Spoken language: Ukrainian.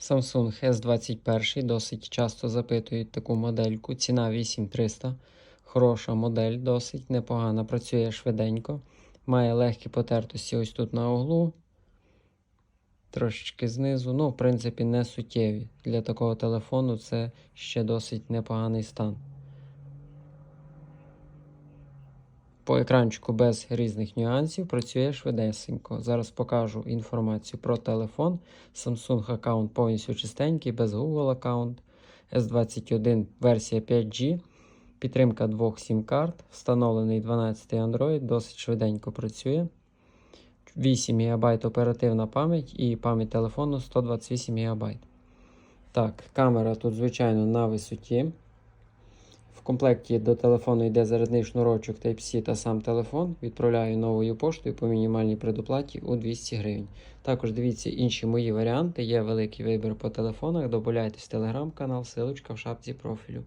Samsung S21 досить часто запитують таку модельку. Ціна 8300. Хороша модель, досить непогана. Працює швиденько. Має легкі потертості ось тут на углу. Трошечки знизу. Ну, в принципі, не суттєві. Для такого телефону це ще досить непоганий стан. По екранчику без різних нюансів працює швидесенько. Зараз покажу інформацію про телефон. Samsung аккаунт повністю чистенький, без Google аккаунт. S21 версія 5G. Підтримка двох сім-карт. Встановлений 12 Android, досить швиденько працює. 8 ГБ оперативна пам'ять і пам'ять телефону 128 ГБ. Так, камера тут, звичайно, на висоті. В комплекті до телефону йде зарядний шнурочок Type-C та сам телефон. Відправляю новою поштою по мінімальній предоплаті у 200 гривень. Також дивіться інші мої варіанти. Є великий вибір по телефонах. Добавляйтесь в телеграм-канал, силочка в шапці профілю.